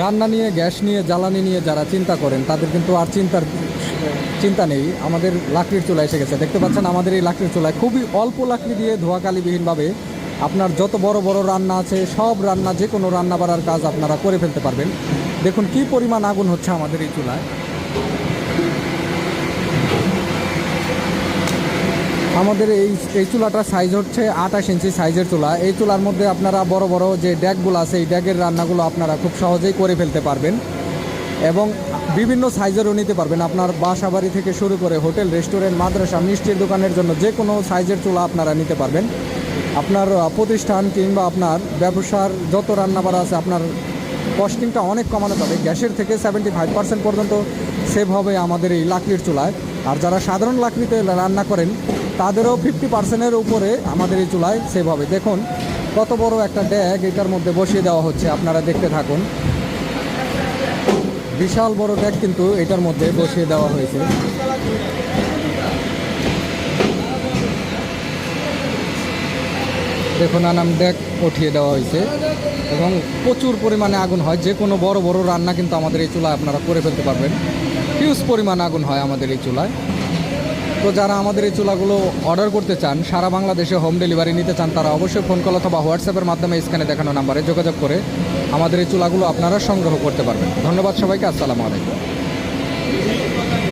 রান্না নিয়ে, গ্যাস নিয়ে, জ্বালানি নিয়ে যারা চিন্তা করেন, তাদের কিন্তু আর চিন্তার চিন্তা নেই। আমাদের লাকড়ির চুলা এসে গেছে। দেখতে পাচ্ছেন, আমাদের এই লাকড়ির চুলায় খুবই অল্প লাকড়ি দিয়ে ধোয়াকালিবিহীনভাবে আপনার যত বড় বড় রান্না আছে, সব রান্না, যে কোনো রান্না বাড়ার কাজ আপনারা করে ফেলতে পারবেন। দেখুন, কি পরিমাণ আগুন হচ্ছে আমাদের এই চুলায়। আমাদের এই এই চুলাটার সাইজ হচ্ছে আঠাশ ইঞ্চি সাইজের চুলা। এই চুলার মধ্যে আপনারা বড় বড় যে ড্যাগগুলো আছে, এই ড্যাগের রান্নাগুলো আপনারা খুব সহজেই করে ফেলতে পারবেন। এবং বিভিন্ন সাইজেরও নিতে পারবেন। আপনার বাসা বাড়ি থেকে শুরু করে হোটেল, রেস্টুরেন্ট, মাদ্রাসা, মিষ্টির দোকানের জন্য যে কোনো সাইজের চুলা আপনারা নিতে পারবেন। আপনার প্রতিষ্ঠান কিংবা আপনার ব্যবসার যত রান্নাবাড়া আছে, আপনার কস্টিংটা অনেক কমানো যাবে। গ্যাসের থেকে সেভেন্টি ফাইভ পার্সেন্ট পর্যন্ত সেভ হবে আমাদের এই লাকড়ির চুলায়। আর যারা সাধারণ লাকড়িতে রান্না করেন তাদেরও ফিফটি পার্সেন্টের উপরে আমাদের এই চুলায় সেভ হবে। দেখুন, কত বড় একটা ড্যাগ এটার মধ্যে বসিয়ে দেওয়া হচ্ছে, আপনারা দেখতে থাকুন। বিশাল বড় ড্যাগ কিন্তু এটার মধ্যে বসিয়ে দেওয়া হয়েছে। দেখুন, আনাম ডেক উঠিয়ে দেওয়া হয়েছে এবং প্রচুর পরিমাণে আগুন হয়। যে কোনো বড় বড় রান্না কিন্তু আমাদের এই চুলায় আপনারা করে ফেলতে পারবেন। হিউজ পরিমাণ আগুন হয় আমাদের এই চুলায়। তো যারা আমাদের এই চুলাগুলো অর্ডার করতে চান, সারা বাংলাদেশে হোম ডেলিভারি নিতে চান, তারা অবশ্যই ফোন কল অথবা হোয়াটসঅ্যাপের মাধ্যমে স্ক্যানে দেখানো নাম্বারে যোগাযোগ করে আমাদের এই চুলাগুলো আপনারা সংগ্রহ করতে পারবেন। ধন্যবাদ সবাইকে, আসসালামু আলাইকুম।